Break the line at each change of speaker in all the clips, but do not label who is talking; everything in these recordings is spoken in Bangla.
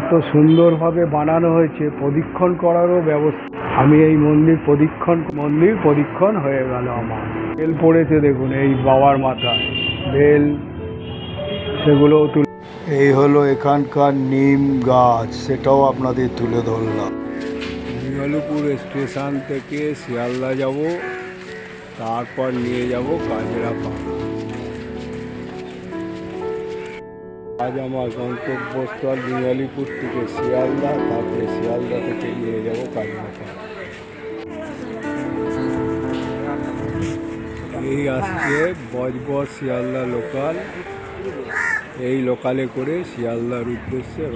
এত সুন্দরভাবে বানানো হয়েছে প্রদীক্ষণ করারও ব্যবস্থা। আমি এই মন্দির প্রদীক্ষণ মন্দির প্রদীক্ষণ হয়ে গেল আমার। বেল পড়েছে দেখুন এই বাবার মাথায়। বেল সেগুলোও তুলে এই হলো এখানকার নিম গাছ সেটাও আপনাদের তুলে ধরলাম। বিমলপুর স্টেশন থেকে শিয়ালদা যাব তারপর নিয়ে যাব কাজরাপাড়া আজ আমার গন্তব্যস্থল বিমলিপুর থেকে শিয়ালদা, তারপরে শিয়ালদা থেকে নিয়ে যাব কাজরাপাড়া এই আসছে বজবজ শিয়ালদা লোকাল এই লোকালে করে শিয়ালদার উদ্দেশ্যে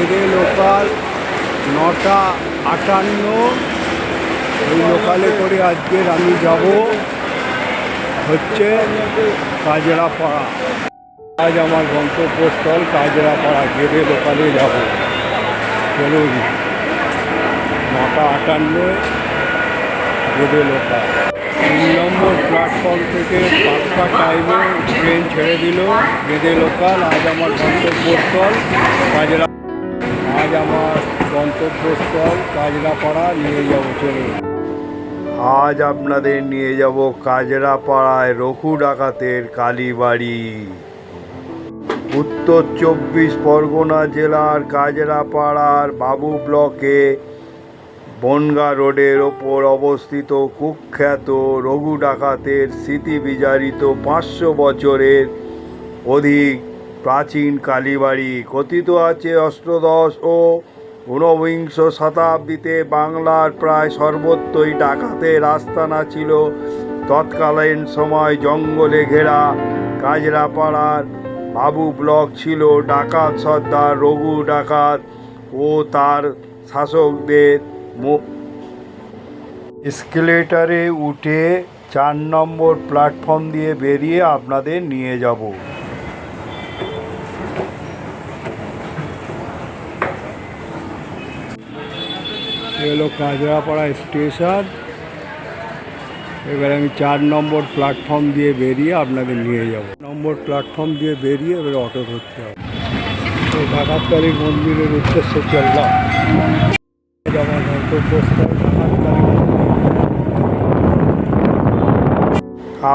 এদের লোকাল নটা আটান্ন। এই লোকালে করে আজকের আমি যাব হচ্ছে কাজরাপাড়া আজ আমার গন্তব্যস্থল কাজরাপাড়া গেদে লোকালে যাব। চলুন। নটা আটান্ন গেদে লোকাল তিন নম্বর প্ল্যাটফর্ম থেকে পাঁচটা টাইমে ট্রেন ছেড়ে দিল গেদে লোকাল আজ আমার গন্তব্যস্থল কাজরা আজ আমার গন্তব্যস্থল কাজরাপাড়া নিয়ে যাব চলুন। আজ আপনাদের নিয়ে যাব কাজরাপাড়ায় রঘু ডাকাতের কালীবাড়ি। উত্তর চব্বিশ পরগনা জেলার কাজরাপাড়ার বাবু ব্লকে বনগা রোডের ওপর অবস্থিত কুখ্যাত রঘু ডাকাতের স্মৃতি বিজারিত পাঁচশো বছরের অধিক প্রাচীন কালীবাড়ি। কথিত আছে অষ্টদশ ও ঊনবিংশ শতাব্দীতে বাংলার প্রায় সর্বত্রই ডাকাতের আস্তানা ছিল। তৎকালীন সময় জঙ্গলে ঘেরা কাজরাপাড়ার বাবু ব্লক ছিল ডাকাত, সর্দার, রঘু ডাকাত ও তার শাসকদের এসকেলেটারে উঠে চার নম্বর প্ল্যাটফর্ম দিয়ে বেরিয়ে আপনাদের নিয়ে যাব। এলো কাজরাপাড়া স্টেশন। এবার আমি চার নম্বর প্ল্যাটফর্ম দিয়ে বেরিয়ে আপনাদের নিয়ে যাব। নম্বর প্ল্যাটফর্ম দিয়ে বেরিয়ে এবার অটো ধরতে হবে। তো ডাকাতকালী মন্দিরের উদ্দেশ্যে চললাম।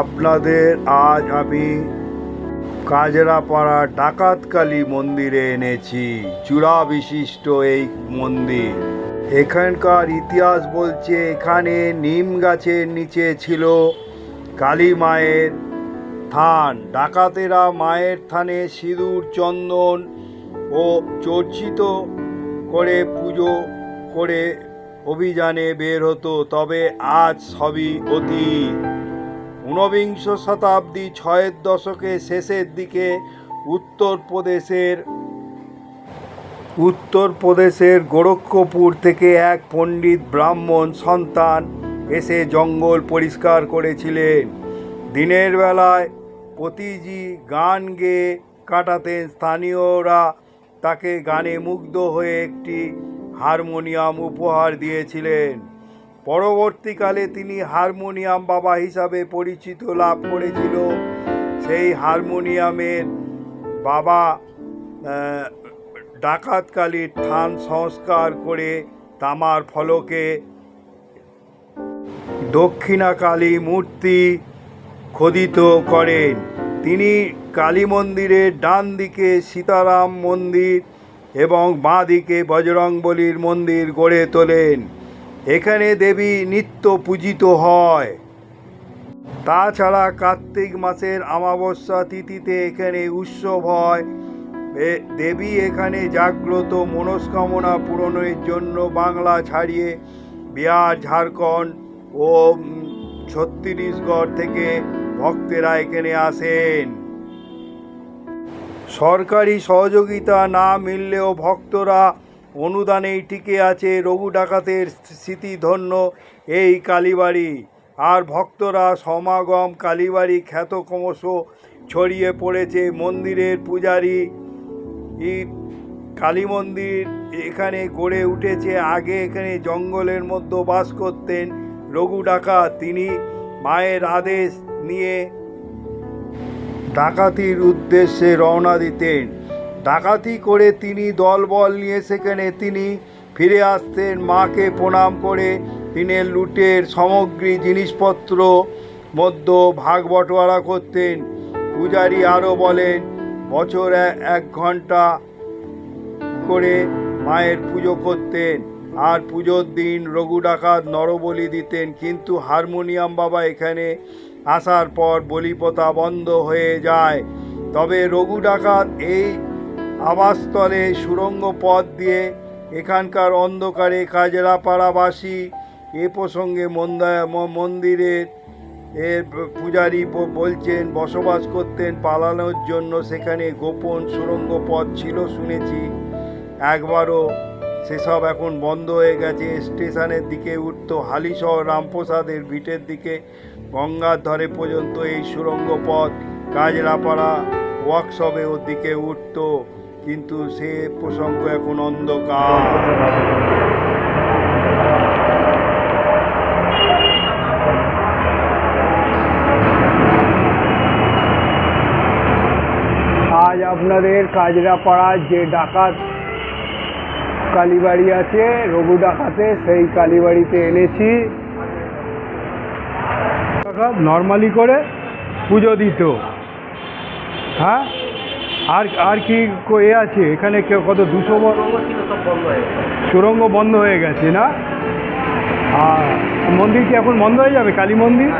আপনাদের আজ আমি কাজরাপাড়া ডাকাতকালী মন্দিরে এনেছি। চূড়া বিশিষ্ট এই মন্দির। এখানকার ইতিহাস বলছে এখানে নিম গাছের নিচে ছিল কালী মায়ের থান। ডাকাতেরা মায়ের থানে সিঁদুর, চন্দন ও চর্চিত করে পুজো করে অভিযানে বের হতো। তবে আজ সবই অতীত ঊনবিংশ শতাব্দী ছয়ের দশকের শেষের দিকে উত্তরপ্রদেশের উত্তরপ্রদেশের গোরক্ষপুর থেকে এক পণ্ডিত ব্রাহ্মণ সন্তান এসে জঙ্গল পরিষ্কার করেছিলেন। দিনের বেলায় প্রতিজি গান গেয়ে কাটাতেন স্থানীয়রা। তাকে গানে মুগ্ধ হয়ে একটি হারমোনিয়াম উপহার দিয়েছিলেন। পরবর্তীকালে তিনি হারমোনিয়াম বাবা হিসাবে পরিচিত লাভ করেছিল। সেই হারমোনিয়ামের বাবা ডাকাতকালীর থান সংস্কার করে তামার ফলকে দক্ষিণাকালী মূর্তি খোদিত করেন। তিনি কালী মন্দিরের ডান দিকে সীতারাম মন্দির এবং বাঁ দিকে বজরংবলীর মন্দির গড়ে তোলেন। এখানে দেবী নিত্য পূজিত হয়। তাছাড়া কার্তিক মাসের অমাবস্যা তিথিতে এখানে উৎসব হয়। দেবী এখানে জাগ্রত মনস্কামনা পূরণের জন্য বাংলা ছাড়িয়ে বিহার, ঝাড়খণ্ড ও ছত্তিশগড় থেকে ভক্তেরা এখানে আসেন। সরকারি সহযোগিতা না মিললেও ভক্তরা অনুদানেই টিকে আছে রঘু ডাকাতের স্মৃতিধন্য এই কালীবাড়ি। আর ভক্তরা সমাগম কালীবাড়ি খ্যাত ক্রমশ ছড়িয়ে পড়েছে মন্দিরের পূজারী এই কালী মন্দির এখানে গড়ে উঠেছে। আগে এখানে জঙ্গলের মধ্যে বাস করতেন রঘু ডাকাত। তিনি মায়ের আদেশ নিয়ে ডাকাতির উদ্দেশ্যে রওনা দিতেন। ডাকাতি করে তিনি দলবল নিয়ে সেখানে তিনি ফিরে আসতেন। মাকে প্রণাম করে তিনি লুটের সামগ্রী, জিনিসপত্র মধ্য ভাগ বটোয়ারা করতেন। পূজারী আরও বলেন বছর এক ঘণ্টা করে মায়ের পুজো করতেন আর পুজোর দিন রঘু ডাকাত নরবলি দিতেন। কিন্তু হারমোনিয়াম বাবা এখানে আসার পর বলিপতা বন্ধ হয়ে যায়। তবে রঘু ডাকাত এই আবাসস্থলে সুড়ঙ্গ পথ দিয়ে এখানকার অন্ধকারে কাজরাপাড়াবাসী এ প্রসঙ্গে মন্দিরের এর পূজারী বলছেন, বসবাস করতেন, পালানোর জন্য সেখানে গোপন সুড়ঙ্গ পথ ছিল শুনেছি। একবারও সেসব এখন বন্ধ হয়ে গেছে। স্টেশনের দিকে উঠতো হালিশহর রামপ্রসাদের ভিটের দিকে। গঙ্গার ধরে পর্যন্ত এই সুড়ঙ্গ পথ কাজরাপাড়া ওয়ার্কশপে ওর দিকে উঠতো। কিন্তু সে প্রসঙ্গ এখন অন্ধকার। আপনাদের কাজরাপাড়ার যে ডাকাত কালীবাড়ি আছে, রঘু ডাকাতে, সেই কালীবাড়িতে এনেছি। নর্মালি করে পুজো দিত। হ্যাঁ? আর আর কি এ আছে? এখানে কেউ কত দুশো সুরঙ্গ বন্ধ হয়ে গেছে, না? আর মন্দির কি এখন বন্ধ হয়ে যাবে? কালী মন্দির?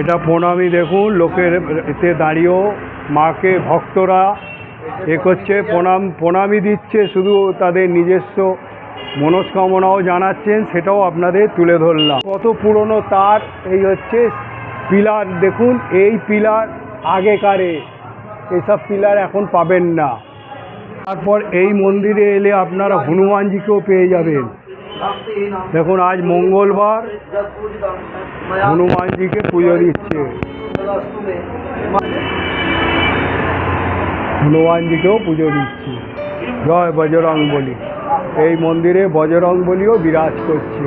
এটা প্রণামী দেখুন, লোকের এতে দাঁড়িয়েও মাকে ভক্তরা এ করছে, প্রণাম, প্রণামী দিচ্ছে, শুধু তাদের নিজস্ব মনস্কামনাও জানাচ্ছেন, সেটাও আপনাদের তুলে ধরলাম। কত পুরনো তার, এই হচ্ছে পিলার, দেখুন, এই পিলার আগেকারে। এসব পিলার এখন পাবেন না। তারপর এই মন্দিরে এলে আপনারা হনুমানজিকেও পেয়ে যাবেন। দেখুন, আজ মঙ্গলবার হনুমানজিকে পুজো দিচ্ছে। হনুমানজিকেও পুজো দিচ্ছে। জয় বজরং বলি এই মন্দিরে বজরং বলিও বিরাজ করছে।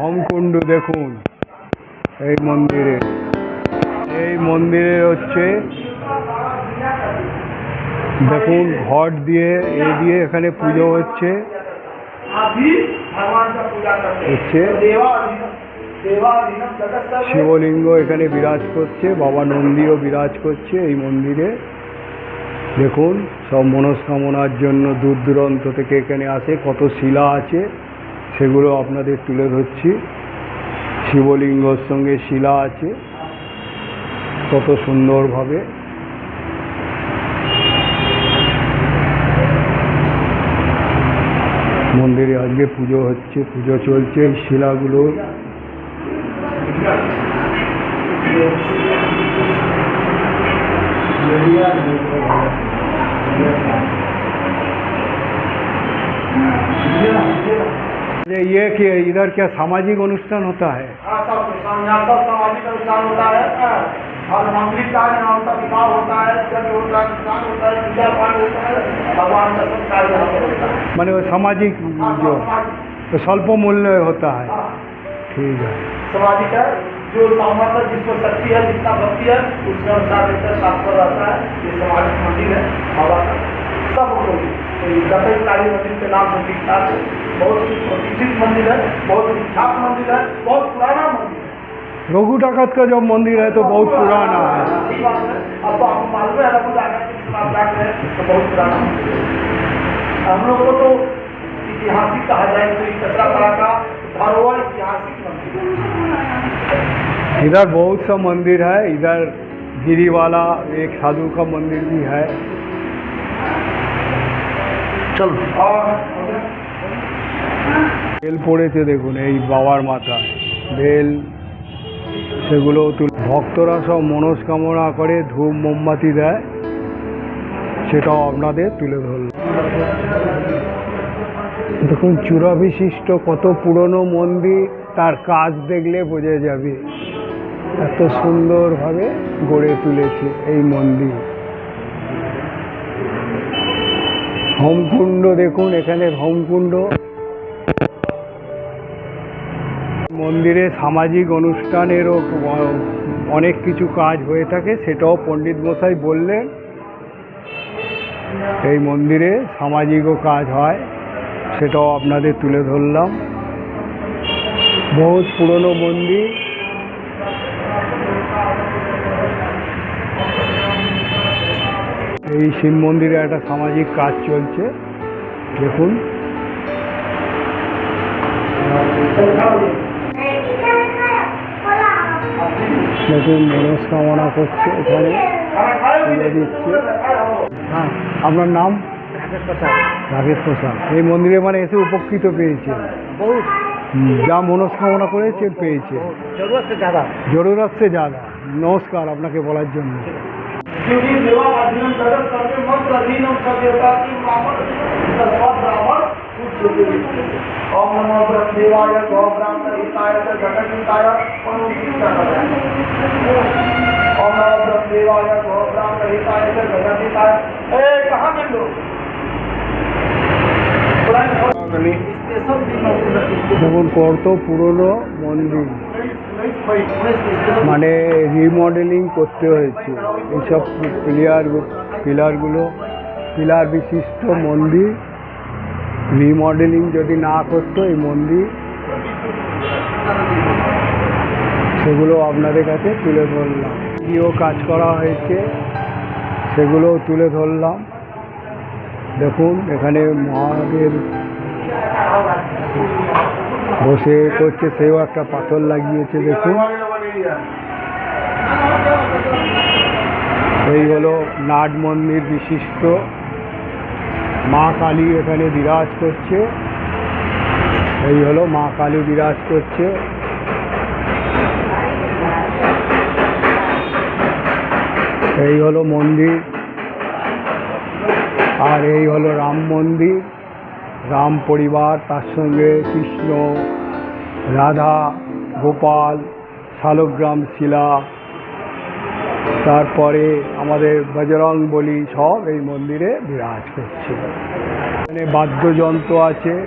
হোমকুণ্ড দেখুন। এই মন্দিরে। এই মন্দিরে হচ্ছে, দেখুন, ঘট দিয়ে, এ দিয়ে এখানে পুজো হচ্ছে। হচ্ছে শিবলিঙ্গ এখানে বিরাজ করছে, বাবা নন্দীও বিরাজ করছে এই মন্দিরে। দেখুন, সব মনস্কামনার জন্য দূর দূরান্ত থেকে এখানে আসে, কত শিলা আছে, সেগুলো আপনাদের তুলে ধরছি। শিবলিঙ্গর সঙ্গে শিলা আছে, কত সুন্দরভাবে। মন্দিরে আজকে পুজো হচ্ছে, পুজো চলছে, এই শিলাগুলো। ये कि इधर क्या सामाजिक अनुष्ठान होता है?
हाँ, सामाजिक अनुष्ठान होता है। हाँ, और मंगलिक कार्य यहाँ होता विवाह होता है होता है अनुष्ठान होता है पूजा पाठ होता है भगवान का सब कार्य होता है।
माने वो सामाजिक
हाँ,
जो तो स्वल्प मूल्य होता है।
हाँ,
ठीक है।
सामाजिक है। जो सामर्थ्य जिसको शक्ति है जितना भक्ति है उसके अनुसार एकदम तात्पर्य रहता है। ये सामाजिक मंदिर है बाबा का। सब लोग दफेद काली मंदिर के नाम से विख्यात है। बहुत प्रतिष्ठित मंदिर है बहुत विख्यात मंदिर है बहुत पुराना मंदिर है।
रघु डाकत का जो मंदिर है तो बहुत पुराना है।
सही बात है। अब तो आपको मालूम है रघु डाका के खिलाफ है तो बहुत पुराना मंदिर है। हम लोग को तो ऐतिहासिक कहा जाए तो ये कचरापाड़ा का धरोहर ऐतिहासिक मंदिर है
इधर बहुत सा मंदिर है इधर गिरी वाला एक साधु का मंदिर भी है
चलो और
বেল পড়েছে দেখুন এই বাবার মাথায় বেল সেগুলো তুল ভক্তরা সব মনস্কামনা করে ধূপ মোমবাতি দেয় সেটাও আপনাদের তুলে ধরল দেখুন চূড়া বিশিষ্ট কত পুরনো মন্দির, তার কাজ দেখলে বোঝা যাবে। এত সুন্দরভাবে গড়ে তুলেছে এই মন্দির। হোমকুণ্ড দেখুন এখানে হোমকুণ্ড। মন্দিরে সামাজিক অনুষ্ঠানেরও অনেক কিছু কাজ হয়ে থাকে, সেটাও পণ্ডিত মশাই বললেন। এই মন্দিরে সামাজিকও কাজ হয়। সেটাও আপনাদের তুলে ধরলাম। বহুত পুরনো মন্দির। এই শিব মন্দিরে একটা সামাজিক কাজ চলছে। দেখুন। নতুন মনস্কামনা করছে এখানে। দিচ্ছে। হ্যাঁ আপনার নাম? রাকেশ প্রসাদ এই মন্দিরে মানে এসে উপকৃত পেয়েছে
बहुत
হুম, যা মনস্কামনা করেছে পেয়েছে
जरूरत से ज्यादा
জরুরত সে জাদা নমস্কার আপনাকে বলার জন্য
क्योंकि देवा अधीनम जगत सर्वे मंत्र अधीनम सब देवता की ब्राह्मण सब ब्राह्मण कुछ ज्योतिर्लिंग ओम नमो ब्रह्मदेवाय गौ ब्राह्मण हिताय च जगत हिताय ओम नमो ब्रह्मदेवाय गौ ब्राह्मण हिताय च जगत हिताय ए कहां मिल लो स्पेशल दिन
যেমন কত পুরনো মন্দির। মানে রিমডেলিং করতে হয়েছে। এইসব প্লেয়ার পিলারগুলো পিলার বিশিষ্ট মন্দির। রিমডেলিং যদি না করতো এই মন্দির, সেগুলো আপনাদের কাছে তুলে ধরলাম। কাজ করা হয়েছে, সেগুলোও তুলে ধরলাম। দেখুন, এখানে মহাদেব বসে করছে, সেও একটা পাথর লাগিয়েছে, দেখুন। এই হলো নাট মন্দির বিশিষ্ট। মা কালী এখানে বিরাজ করছে। এই হলো মা কালী বিরাজ করছে। এই হলো মন্দির। আর এই হলো রাম মন্দির। রাম পরিবার, তার সঙ্গে কৃষ্ণ, রাধা, গোপাল, শালগ্রাম শিলা, তারপরে আমাদের বজরং বলি সব এই মন্দিরে বিরাজ করছে। এখানে বাদ্যযন্ত্র আছে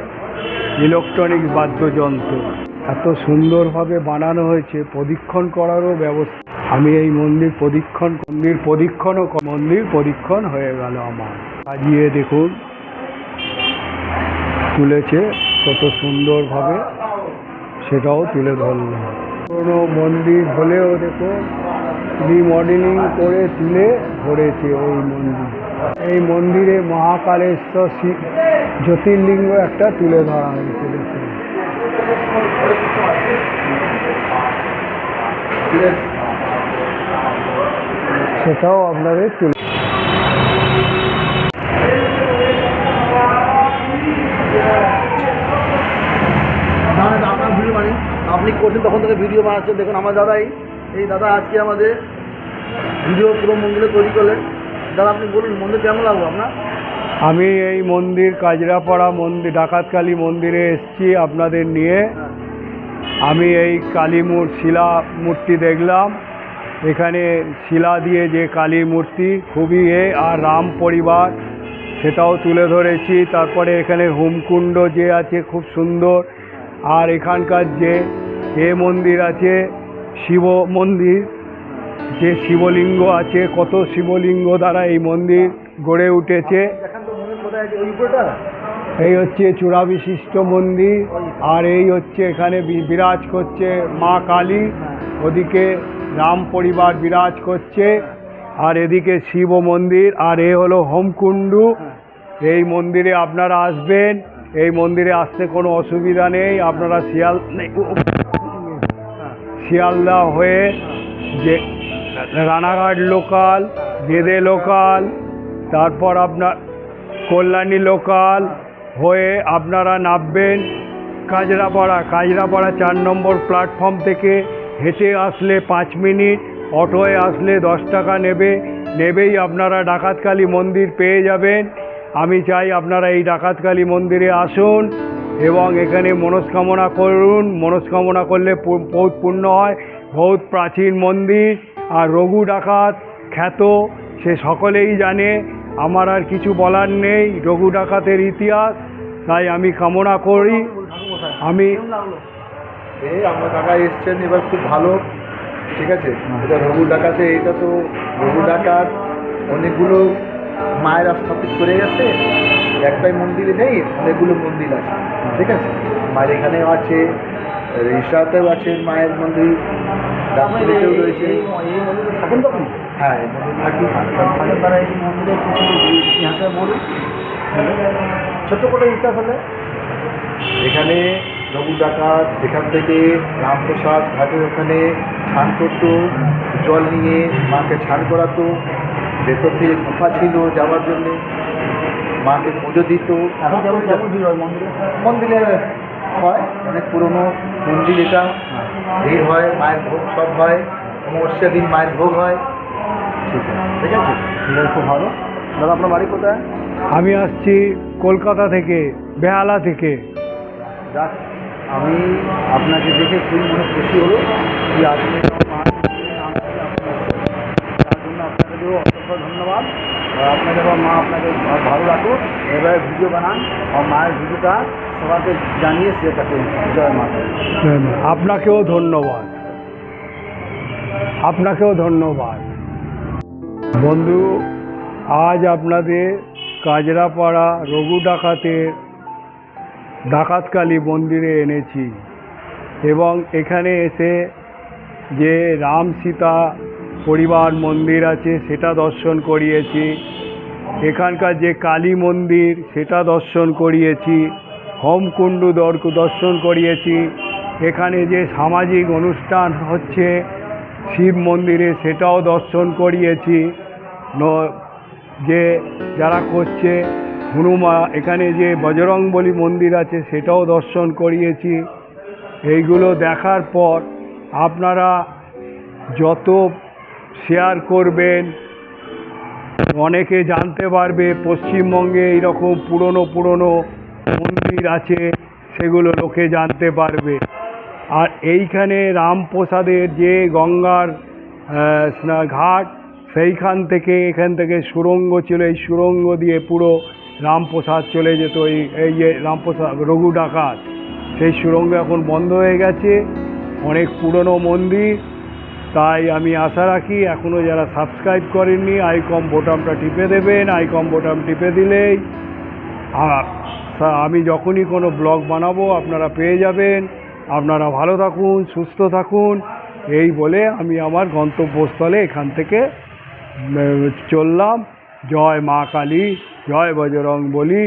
ইলেকট্রনিক বাদ্যযন্ত্র। এত সুন্দরভাবে বানানো হয়েছে, প্রদীক্ষণ করারও ব্যবস্থা। আমি এই মন্দির প্রদীক্ষণ, মন্দির প্রদীক্ষণও ক- মন্দির প্রদীক্ষণ হয়ে গেল আমার। সাজিয়ে দেখুন। তুলেছে, কত সুন্দরভাবে সেটাও তুলে ধরলাম কোনো মন্দির হলেও দেখুন রিমডেলিং করে তুলে ধরেছে ওই মন্দির। এই মন্দিরে মহাকালেশ্বর শি- জ্যোতির্লিঙ্গ একটা তুলে ধরা হয়েছে দেখুন। সেটাও আপনাদের তুলে
দাদা আপনার ভিডিও বানি করছেন তখন থেকে ভিডিও বানাচ্ছেন। দেখুন, আমার দাদাই, এই দাদা আজকে আমাদের ভিডিও পুরো মন্দিরে তৈরি করলেন। দাদা, আপনি বলুন, মন্দির কেমন লাগল আপনার?
আমি এই মন্দির, কাজরাপাড়া মন্দির ডাকাতকালী মন্দিরে এসেছি আপনাদের নিয়ে। আমি এই কালী মূর শিলা মূর্তি দেখলাম। এখানে শিলা দিয়ে যে কালী মূর্তি, খুবই এ আর রাম পরিবার, সেটাও তুলে ধরেছি। তারপরে এখানে হোমকুণ্ড যে আছে, খুব সুন্দর। আর এখানকার যে এ মন্দির আছে, শিব মন্দির, যে শিবলিঙ্গ আছে, কত শিবলিঙ্গ দ্বারা এই মন্দির গড়ে উঠেছে। এই হচ্ছে চূড়া বিশিষ্ট মন্দির, আর এই হচ্ছে এখানে বিরাজ করছে মা কালী। ওদিকে রাম পরিবার বিরাজ করছে, আর এদিকে শিব মন্দির, আর এ হলো হোমকুণ্ডু। এই মন্দিরে আপনারা আসবেন, এই মন্দিরে আসতে কোনো অসুবিধা নেই, আপনারা শিয়াল শিয়ালদা হয়ে যে রানাঘাট লোকাল গেদে লোকাল তারপর আপনার কল্যাণী লোকাল হয়ে আপনারা নামবেন কাজরাপাড়া কাজরাপাড়া চার নম্বর প্ল্যাটফর্ম থেকে হেঁটে আসলে পাঁচ মিনিট, অটোয় আসলে দশ টাকা নেবে, নেবেই আপনারা ডাকাতকালী মন্দির পেয়ে যাবেন। আমি চাই আপনারা এই ডাকাতকালী মন্দিরে আসুন। এবং এখানে মনস্কামনা করুন। মনস্কামনা করলে বহুত পূর্ণ হয়। বহুত প্রাচীন মন্দির আর রঘু ডাকাত খ্যাত, সে সকলেই জানে। আমার আর কিছু বলার নেই। রঘু ডাকাতের ইতিহাস, তাই আমি কামনা করি। আমি
আমার কাকা এসছেন, এবার খুব ভালো। ঠিক আছে? এটা রঘু ডাকাতে, এটা তো রঘু ডাকাত। অনেকগুলো মায়েরা স্থাপিত করে গেছে। একটাই মন্দিরে নেই অনেকগুলো মন্দির আছে। ঠিক আছে? মায়ের এখানেও আছে রিসাতেও আছে মায়ের মন্দির ডাক্তারিতেও রয়েছে।
থাকেন তো আপনি
হ্যাঁ এই মন্দির থাকি।
তারা এই মন্দিরের কিছু ইতিহাসে বলুন ছোট্ট করে ইতিহাস হলে।
এখানে রঘু ডাকাত এখান থেকে রামপ্রসাদ ঘাটের ওখানে স্নান করতো জল নিয়ে মাকে স্নান করাতো ভেতর থেকে গুফা ছিল যাওয়ার জন্যে। মাকে পুজো দিত।
এখন যেমন যেমন ভিড় হয় মন্দিরে?
মন্দিরে হয় অনেক পুরনো মন্দির এটা। ভিড় হয় মায়ের ভোগ সব হয় অমাবস্যা দিন মায়ের ভোগ হয়। ঠিক আছে। ঠিক আছে?
ঠিক আছে খুব ভালো। দাদা আপনার বাড়ি কোথায়?
আমি আসছি কলকাতা থেকে বেহালা থেকে।
যাক আমি আপনাকে দেখে খুবই মনে খুশি হলো যে আপনি আমার মায়ের মন্দিরে নাম করে আপনি এসেছেন। তার জন্য আপনাকেও অসংখ্য ধন্যবাদ আপনাকে মা আপনাকে ভালো রাখুক। এবারে ভিডিও বানান আর মায়ের ভিডিওটা সবাইকে জানিয়ে সেটা করুন জয় মাতা
আপনাকেও ধন্যবাদ। আপনাকেও ধন্যবাদ। বন্ধু, আজ আপনাদের কাজরাপাড়া রঘু ডাকাতের ডাকাতকালী মন্দিরে এনেছি এবং এখানে এসে যে রাম সীতা পরিবার মন্দির আছে, সেটা দর্শন করিয়েছি। এখানকার যে কালী মন্দির, সেটা দর্শন করিয়েছি। হোমকুণ্ডু দর্ক দর্শন করিয়েছি। এখানে যে সামাজিক অনুষ্ঠান হচ্ছে, শিব মন্দিরে সেটাও দর্শন করিয়েছি। যে যারা করছে, হনুমা, এখানে যে বজরংবলী মন্দির আছে, সেটাও দর্শন করিয়েছি। এইগুলো দেখার পর আপনারা যত শেয়ার করবেন অনেকে জানতে পারবে পশ্চিমবঙ্গে এইরকম পুরনো পুরনো মন্দির আছে, সেগুলো লোকে জানতে পারবে। আর এইখানে রামপ্রসাদের যে গঙ্গার ঘাট, সেইখান থেকে, এখান থেকে সুরঙ্গ ছিল, এই সুরঙ্গ দিয়ে পুরো রামপ্রসাদ চলে যেত, এই এই যে রামপ্রসাদ রঘু ডাকাত সেই সুরঙ্গ এখন বন্ধ হয়ে গেছে। অনেক পুরনো মন্দির। তাই আমি আশা রাখি এখনও যারা সাবস্ক্রাইব করেননি আইকম বোটামটা টিপে দেবেন। আইকম বোটাম টিপে দিলেই আর আমি যখনই কোনো ব্লগ বানাবো, আপনারা পেয়ে যাবেন। আপনারা ভালো থাকুন, সুস্থ থাকুন। এই বলে আমি আমার গন্তব্যস্থলে এখান থেকে চললাম। জয় মা কালী, জয় বজরং বলি,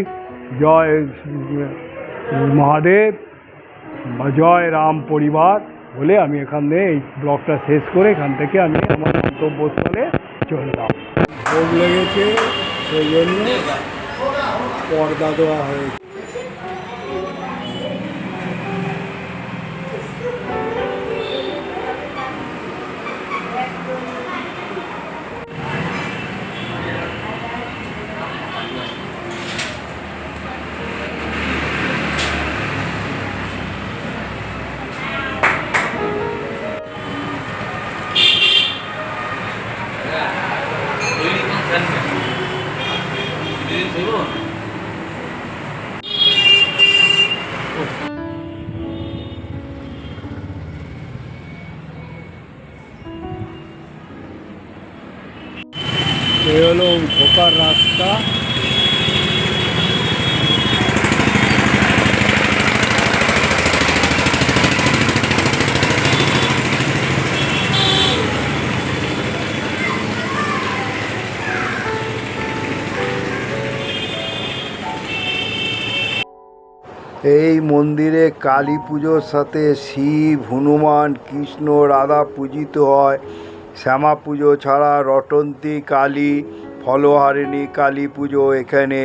জয় মহাদেব, জয় রাম পরিবার। বলে আমি এখান দিয়ে এই ব্লগটা শেষ করে এখান থেকে আমি আমার গন্তব্যস্থলে চললাম ভোগ লেগেছে সেই জন্য পর্দা দেওয়া হয়েছে। এই হলো ঢোকার রাস্তা। এই মন্দিরে কালী পুজোর সাথে শিব, হনুমান, কৃষ্ণ, রাধা পূজিত হয়। শ্যামা পুজো ছাড়া রটন্তী, কালী, ফলহারিণী, কালী পুজো এখানে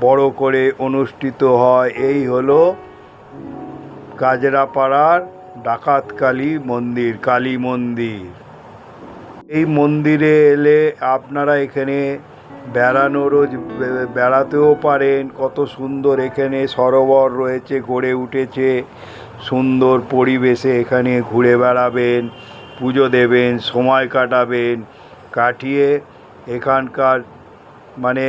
বড় করে অনুষ্ঠিত হয়। এই হলো কাজরাপাড়ার ডাকাত কালী মন্দির কালী মন্দির। এই মন্দিরে এলে আপনারা এখানে বেড়ানোরও বেড়াতেও পারেন। কত সুন্দর এখানে সরোবর রয়েছে, গড়ে উঠেছে। সুন্দর পরিবেশে এখানে ঘুরে বেড়াবেন। পুজো দেবেন, সময় কাটাবেন, কাটিয়ে এখানকার মানে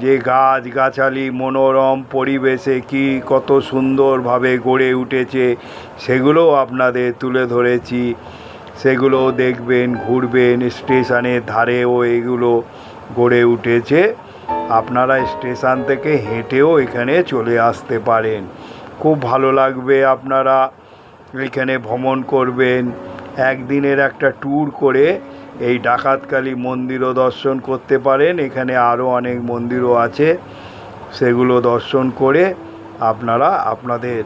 যে গাছ গাছালি মনোরম পরিবেশে কি কত সুন্দরভাবে গড়ে উঠেছে, সেগুলোও আপনাদের তুলে ধরেছি। সেগুলো দেখবেন, ঘুরবেন, স্টেশনের ধারেও এগুলো গড়ে উঠেছে। আপনারা স্টেশন থেকে হেঁটেও এখানে চলে আসতে পারেন। খুব ভালো লাগবে আপনারা এখানে ভ্রমণ করবেন। একদিনের একটা ট্যুর করে এই ডাকাতকালী মন্দিরও দর্শন করতে পারেন। এখানে আরও অনেক মন্দিরও আছে। সেগুলো দর্শন করে আপনারা আপনাদের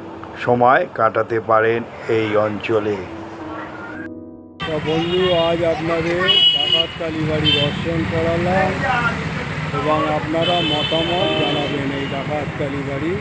সময় কাটাতে পারেন এই অঞ্চলে।
বন্ধু, আজ আপনাদের ডাকাত কালীবাড়ি দর্শন করালাম এবং আপনারা মতামত জানাবেন এই ডাকাত কালীবাড়ি